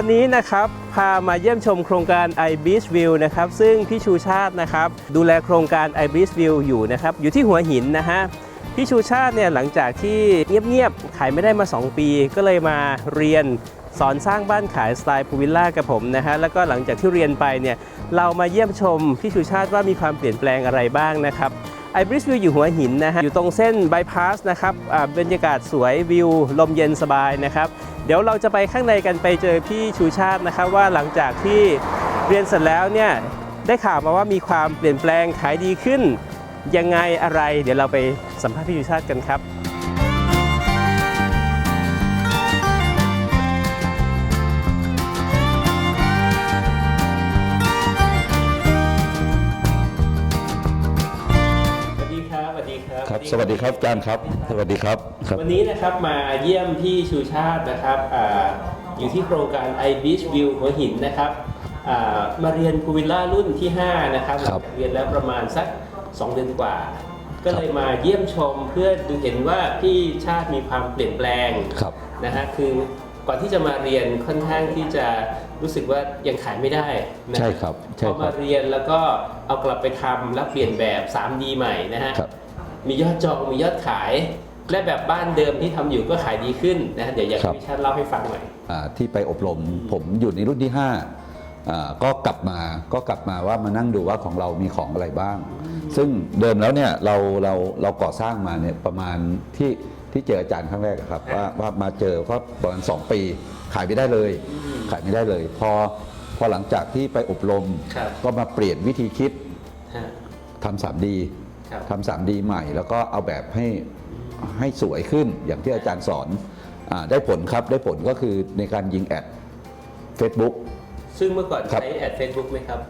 วันนี้นะครับพามาเยี่ยมชมโครงการ i b e a c h View นะครับซึ่งพี่ชูชาตินะครับดูแลโครงการ i b e a c h View อยู่นะครับอยู่ที่หัวหินนะฮะพี่ชูชาติเนี่ยหลังจากที่เงียบๆขายไม่ได้มา 2 ปี ก็เลยมาเรียนสอนสร้างบ้านขายสไตล์พูวิลล่ากับผมนะฮะแล้วก็หลังจากที่เรียนไปเนี่ยเรามาเยี่ยมชมพี่ชูชาติว่ามีความเปลี่ยนแปลงอะไรบ้างนะครับ ไอบริสวิวอยู่หัวหินนะฮะอยู่ตรงเส้นบายพาสนะครับบรรยากาศสวยวิว ลมเย็นสบายนะครับ เดี๋ยวเราจะไปข้างในกันไปเจอพี่ชูชาตินะครับว่าหลังจากที่เรียนเสร็จแล้วเนี่ยได้ข่าวมาว่ามีความเปลี่ยนแปลงขายดีขึ้น ยังไงอะไร เดี๋ยวเราไปสัมภาษณ์พี่ชูชาติกันครับ สวัสดีครับอาจารย์ครับ สวัสดีครับครับ วันนี้นะครับมาเยี่ยมพี่ชูชาตินะครับอาอยู่ที่โครงการ i Beach View หัวหินนะครับอ่ามาเรียนพูวิลล่ารุ่นที่ 5 นะครับ ครับเรียนแล้วประมาณสัก 2 เดือนกว่า ก็เลยมาเยี่ยมชมเพื่อดูเห็นว่าพี่ชาติมีความเปลี่ยนแปลงครับ นะฮะคือก่อนที่จะมาเรียนค่อนข้างที่จะรู้สึกว่ายังขายไม่ได้นะใช่ครับพใช่อคมารับเรียนแล้วก็เอากลับไปทำแล้วเปลี่ยนแบบ 3D ใหม่นะฮะ ครับ มียอดจองมียอดขาย และแบบบ้านเดิมที่ทำอยู่ก็ขายดีขึ้นนะฮะเดี๋ยวอยากครัให้บพี่ชาติเล่าให้ฟังหน่อยอ่าที่ไปอบรมผมอยู่ในรุ่นที่5อ่าก็กลับมาก็กลับมาว่ามานั่งดูว่าของเรามีของอะไรบ้าง ซึ่งเดิมแล้วเนี่ยเราเราเราก่อสร้างมาเนี่ยประมาณที่ที่เจออาจารย์ครั้งแรกอะครับครับว่าว่ามาเจอก็ประมาณ2ปีขายไม่ได้เลยอืมขายไม่ได้เลย พอพอหลังจากที่ไปอบรมครับก็มาเปลี่ยนวิธีคิดฮะทำ 3D ครับ ทำ 3D ใหม่ แล้วก็เอาแบบให้ให้สวยขึ้นอย่างที่อาจารย์สอนอาได้ผลครับได้ผลก็คือในการยิงแอด Facebook ซึ่งเมื่อก่อนครับใช้แอดเฟซบุ๊กไหมครับ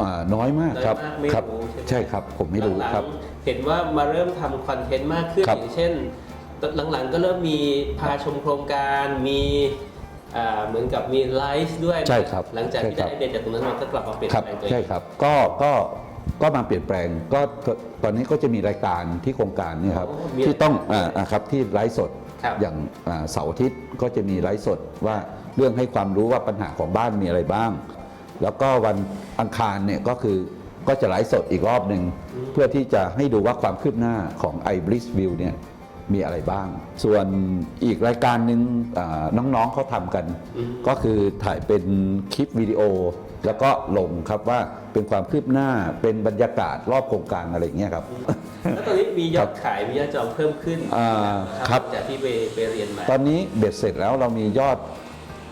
อ่าน้อยมากครับน้อยมากไม่ครับรู้ใช่ไหมใช่ครับผมไม่รู้หลังๆครับ เห็นว่ามาเริ่มทำคอนเทนต์มากขึ้นครับอย่างเช่น หลังๆก็เริ่มมีพาชมโครงการมีอ่าเหมือนกับมีไลฟ์ด้วยใช่ครับหลังจากที่ใช่ได้ครับไอเดียจากตรงนั้นมาก็กลับมาเปลี่ยนครับแปลงตัวเอใช่งครับก็ก็ ก็มาเปลี่ยนแปลงก็ก็ตอนนี้ก็จะมีรายการที่โครงการเนี่ยครับโอ้มีที่ต้องรายการอ่าอ่าครับที่ไลฟ์สดครับ อย่างอ่าเสาร์อาทิตย์ก็จะมีไลฟ์สดว่าเรื่องให้ความรู้ว่าปัญหาของบ้านมีอะไรบ้าง แล้วก็วันอังคารเนี่ยก็คือก็จะไลฟ์สดอีกรอบหนึ่งเพื่อที่จะให้ดูว่าความคืบหน้าของ i b l i s View เนี่ยมีอะไรบ้าง ส่วนอีกรายการหนึ่งอ่าน้องๆเขาทำกันอืมก็คือถ่ายเป็นคลิปวิดีโอ แล้วก็ลงครับว่าเป็นความคืบหน้าเป็นบรรยากาศรอบโครงการอะไรอย่างเงี้ยครับ แล้วตอนนี้มียอครัดบขายมียอดจองเพิ่มขึ้นอ่าครับ จากที่ไปไปเรียนมาตอนนี้เบ็ดเสร็จแล้วเรามียอด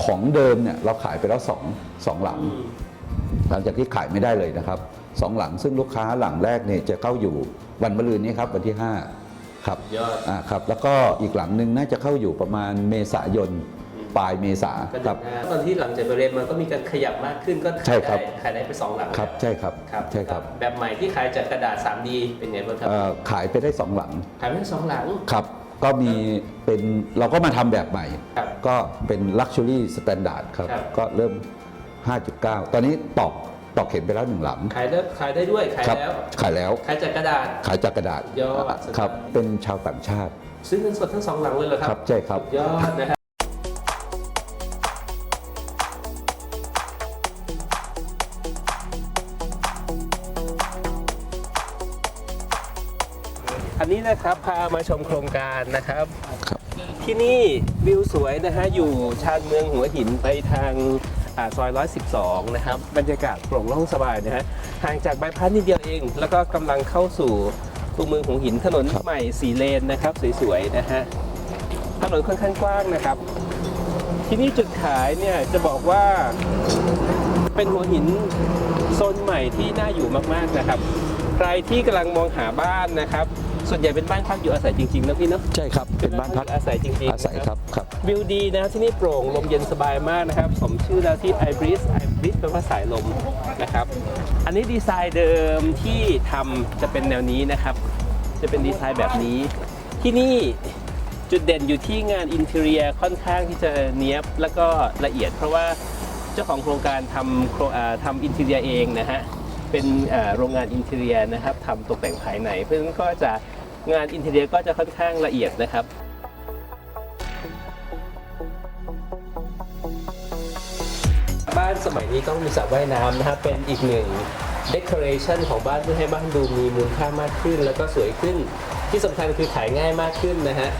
ของเดิมเนี่ยเราขายไปแล้วสองสองหลังอืมหลังจากที่ขายไม่ได้เลยนะครับสองหลังซึ่งลูกค้าหลังแรกเนี่ยจะเข้าอยู่วันมะรืนนี้ครับวันที่ 5 ครับยอดอ่าครับ แล้วก็อีกหลังหนึ่งน่าจะเข้าอยู่ประมาณเมษายน ปลายเมษาก็คเดืรัอบนหน้าตอนที่หลังจากไปเรียนมาก็มีการขยับมากขึ้นก็ใช่ขายครัได้บ ขายได้ไปสองหลังครับใช่ครับครับใช่ครับแบบใหม่ที่ขายจากกระดาษ 3D เป็นไงบ้างครับเอ่อขายไปได้สองหลังขายไปได้สองหลัง ครับ ก็มีเป็นเราก็มาทำแบบใหม่ ครับก็เป็น Luxury Standard ครับ ครับ ก็เริ่ม 5.9 ตอนนี้ตอกตอกเข็มไปแล้วหนึ่งหลังขายได้ขายได้ด้วยขายครับแล้ว ขายแล้ว ขายจากกระดาษ ขายจากกระดาษยอด ครับ เป็นชาวต่างชาติ ซื้อเงินสดทั้งสองหลังเลยเหรอคครัรับใช่ครับยอดนะครั นนี้นะครับพามาชมโครงการนะครับครับ ที่นี่วิวสวยนะฮะอยู่ชานเมืองหัวหินไปทางอาซอย 112 นะครับ บรรยากาศโปร่งโล่งสบายนะฮะห่างจากบายพาสนิดเดียวเอง แล้วก็กำลังเข้าสู่ตัวเมืองหัวหินถนนครับใหม่สีเลนนะครับ สวยๆนะฮะถนนค่อนข้างกว้างนะครับ ที่นี่จุดขายเนี่ยจะบอกว่าเป็นหัวหินโซนใหม่ที่น่าอยู่มากๆนะครับ ใครที่กำลังมองหาบ้านนะครับ ส่วนใหญ่เป็นบ้านพักอยู่อาศัยจริงๆนะพี่เนาะ ใช่ครับ เป็นบ้านพักอาศัยจริงๆอาศัยนะครับครับ วิวดีนะที่นี่โปร่งลมเย็นสบายมากนะครับ สมชื่อแล้วที่ i b r e e z i b r e e z แปลว่าสายลมนะครับ อันนี้ดีไซน์เดิมที่ทำจะเป็นแนวนี้นะครับ จะเป็นดีไซน์แบบนี้ ที่นี่จุดเด่นอยู่ที่งานอินเทเรียค่อนข้างที่จะเนี้ยบแล้วก็ละเอียด เพราะว่าเจ้าของโครงการทำโครงอ่าทำอินเทเรียเองนะฮะ เป็นโรงงานอินเทเรียนะครับทำตกแต่งภายใน เพราะฉะนั้นก็จะงานอินเทเรียก็จะค่อนข้างละเอียดนะครับบ้านสมัยนี้ต้องมีสระว่ายน้ำนะครับเป็นอีกหนึ่ง decoration ของบ้านเพื่อให้บ้านดูมีมูลค่ามากขึ้น แล้วก็สวยขึ้น ที่สำคัญคือขายง่ายมากขึ้นนะฮะ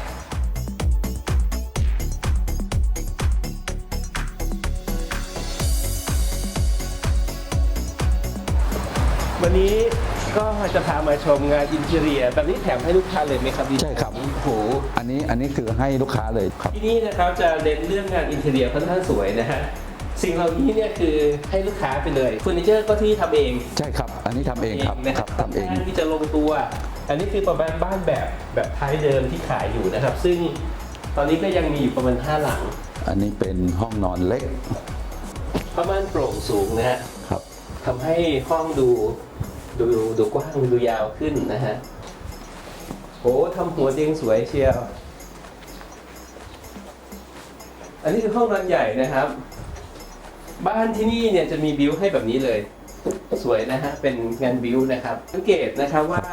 วันนี้ก็จะพามาชมงานอินเท r รีย แบบนี้แถมให้ลูกค้าเลยไหมครับดีใช่ครับ โอ้โหอันนี้อันนี้คือให้ลูกค้าเลยครับ ที่นี่นะครับจะเน้นเรื่องงานอินเท r รียค่อนข้างสวยนะฮะสิ่งเหล่านี้เนี่ยคือให้ลูกค้าไปเลยเฟอร์นิเจอร์ก็ที่ทำเอง ใช่ครับ อันนี้ทำเองครับนะคครัรับบทำเอง ค่นข้ที่จะลงตัว อันนี้คือประมาณบ้านแบบแบบท้ายเดิมที่ขายอยู่นะครับ ซึ่งตอนนี้ก็ยังมีอยู่ประมาณ 5 หลัง อันนี้เป็นห้องนอนเล็กประมาณโปร่งสูงนะฮะ ครับ ทำให้ห้องดูดูดูกว้างดูยาวขึ้นนะฮะโหทำหัวเตียงสวยเชียว อันนี้คือห้องนอนใหญ่นะครับ บ้านที่นี่เนี่ยจะมีบิวให้แบบนี้เลย สวยนะฮะ เป็นงานบิวนะครับ สังเกตนะครับว่า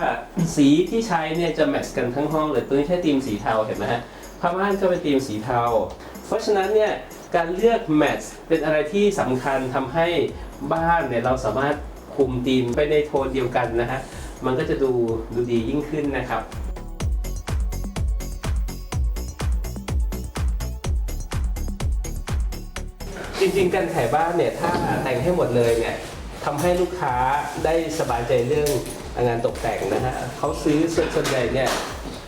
สีที่ใช้เนี่ยจะแมทช์กันทั้งห้องเลย ตัวนี้ใช้ธีมสีเทาเห็นไหมฮะผ้าม่านก็เป็นธีมสีเทา เพราะฉะนั้นเนี่ย การเลือกแมทช์เป็นอะไรที่สำคัญทำให้บ้านเนี่ยเราสามารถคุมธีมไปในโทนเดียวกันนะฮะ มันก็จะดูดูดียิ่งขึ้นนะครับจริงๆ การขายบ้านเนี่ยถ้าแต่งให้หมดเลยเนี่ยทำให้ลูกค้าได้สบายใจเรื่องงานตกแต่งนะฮะเขาซื้อส่วนส่วนใหญ่เนี่ย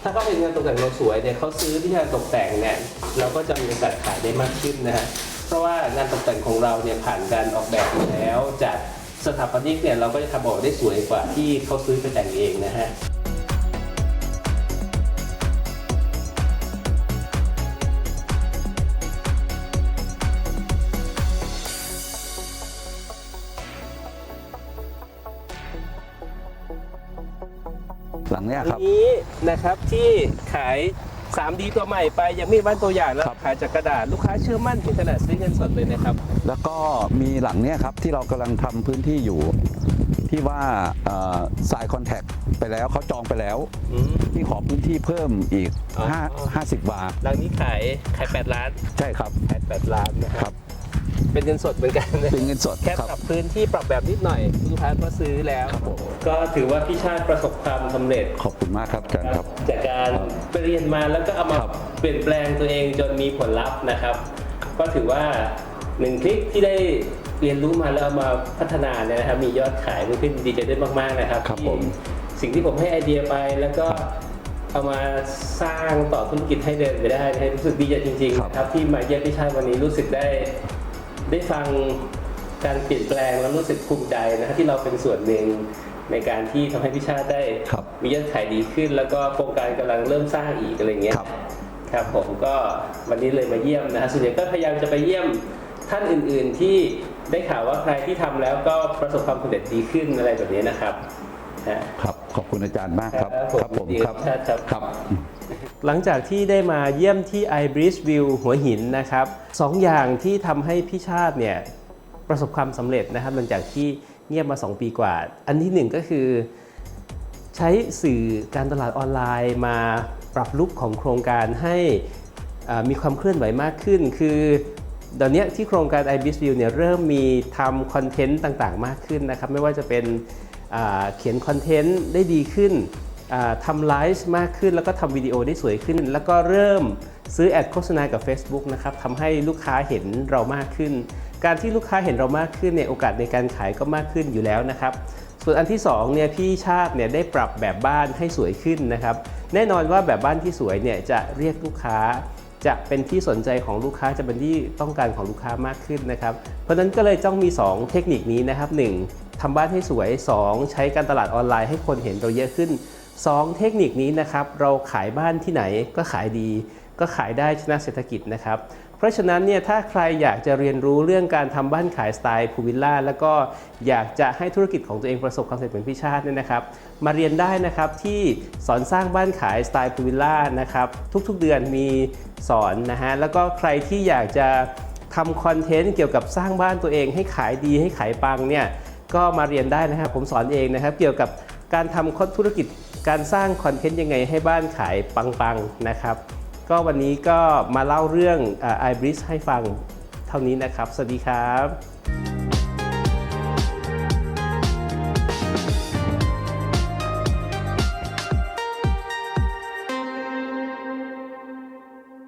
ถ้าเขาเห็นงานตกแต่งเราสวยเนี่ยเขาซื้อที่งานตกแต่งเนี่ยเราก็จะมีโอกาสขายได้มากขึ้นนะฮะเพราะว่างานตกแต่งของเราเนี่ยผ่านการออกแบบมาแล้วจากสถาปนิกเนี่ยเราก็จะทำออกได้สวยกว่าที่เขาซื้อไปแต่งเองนะฮะ ลังเนี้ยอันครับ นี้นะครับที่ขาย 3D ตัวใหม่ไปยังไม่มีบ้านตัวอย่างแล้วครับ ขายจากกระดาษลูกค้าเชื่อมั่นถึงขนาดซื้อเงินสดเลยนะครับ แล้วก็มีหลังเนี้ยครับที่เรากำลังทำพื้นที่อยู่ ที่ว่าสายคอนแทคไปแล้วเขาจองไปแล้วอืมที่ขอพื้นที่เพิ่มอีกอ๋อ5 50 บาท หลังนี้ขายขาย 8 ล้านใช่ครับ ขาย8ล้านนะคครัรับ บ เป็นเงินสดเหมือนกันนะเป็นเงินสดแค่ครับปรับพื้นที่ปรับแบบนิดหน่อยลูกค้าก็ซื้อแล้วครับผมก็ถือว่าพี่ชาติประสบความสำเร็จขอบคุณมากครับอาจารย์ครับ จากการไปเรียนมาแล้วก็เอามาครับเปลี่ยนแปลงตัวเองจนมีผลลัพธ์นะครับ ก็ถือว่าหนึ่งคลิกที่ได้เรียนรู้มาแล้วเอามาพัฒนาเนี่ยนะครับมียอดขายมากขึ้นดีใจด้วยมากๆนะครับครับที่ผมสิ่งที่ผมให้ไอเดียไปแล้วก็เอามาสร้างต่อธุรกิจให้เดินไปได้ให้รู้สึกดีใจจริงๆนะครับที่มาเยี่ยมพี่ชาติวันนี้รู้สึกได้ ได้ฟังการเปลี่ยนแปลงแล้วรู้สึกภูมิใจนะครับที่เราเป็นส่วนหนึ่งในการที่ทำให้พิชาติได้ครับมียอดขายดีขึ้น แล้วก็โครงการกำลังเริ่มสร้างอีกอะไรเงี้ยครับครับผมก็วันนี้เลยมาเยี่ยมนะฮะส่วนใหญ่ก็พยายามจะไปเยี่ยมท่านอื่น ๆ ที่ได้ข่าวว่าใครที่ทำแล้วก็ประสบความสำเร็จดีขึ้นอะไรแบบนี้นะครับฮะครับขอบคุณอาจารย์มากครับ ครับผมผมดีครับครับครับ หลังจากที่ได้มาเยี่ยมที่ i b r i d g e View หัวหินนะครับสองอย่างที่ทำให้พี่ชาติเนี่ยประสบความสำเร็จนะครับหลังจากที่เงียบมา 2 ปีกว่า อันที่หนึ่งก็คือ ใช้สื่อการตลาดออนไลน์มาปรับลุกของโครงการให้มีความเคลื่อนไหวมากขึ้น คือตอนนี้ที่โครงการ i b i s View เนี่ยเริ่มมีทำคอนเทนต์ต่างๆ มากขึ้นนะครับ ไม่ว่าจะเป็นเขียนคอนเทนต์ได้ดีขึ้น ทำไลฟ์มากขึ้น แล้วก็ทำวิดีโอได้สวยขึ้น แล้วก็เริ่มซื้อแอดโฆษณากับ Facebook นะครับทำให้ลูกค้าเห็นเรามากขึ้น การที่ลูกค้าเห็นเรามากขึ้นเนี่ยโอกาสในการขายก็มากขึ้นอยู่แล้วนะครับส่วนอันที่2เนี่ยพี่ชาติเนี่ยได้ปรับแบบบ้านให้สวยขึ้นนะครับแน่นอนว่าแบบบ้านที่สวยเนี่ยจะเรียกลูกค้าจะเป็นที่สนใจของลูกค้าจะเป็นที่ต้องการของลูกค้ามากขึ้นนะครับ เพราะฉะนั้นก็เลยต้องมี 2 เทคนิคนี้นะครับ 1. ทำบ้านให้สวย 2. ใช้การตลาดออนไลน์ให้คนเห็นเราเยอะขึ้น 2 เทคนิคนี้นะครับเราขายบ้านที่ไหนก็ขายดี ก็ขายได้ชนะเศรษฐกิจนะครับ เพราะฉะนั้นเนี่ยถ้าใครอยากจะเรียนรู้เรื่องการทำบ้านขายสไตล์พูวิลล่าแล้วก็อยากจะให้ธุรกิจของตัวเองประสบความสำเร็จเหมือนพี่ชาติเนี่ยนะครับ มาเรียนได้นะครับที่สอนสร้างบ้านขายสไตล์พูวิลล่านะครับทุกๆเดือนมีสอนนะฮะแล้วก็ใครที่อยากจะทำคอนเทนต์เกี่ยวกับสร้างบ้านตัวเองให้ขายดีให้ขายปังเนี่ยก็มาเรียนได้นะครับผมสอนเองนะครับ เกี่ยวกับการทำธุรกิจ การสร้างคอนเทนต์ยังไงให้บ้านขายปังๆนะครับ ก็วันนี้ก็มาเล่าเรื่องไอบริสให้ฟังเท่านี้นะครับ สวัสดีครับ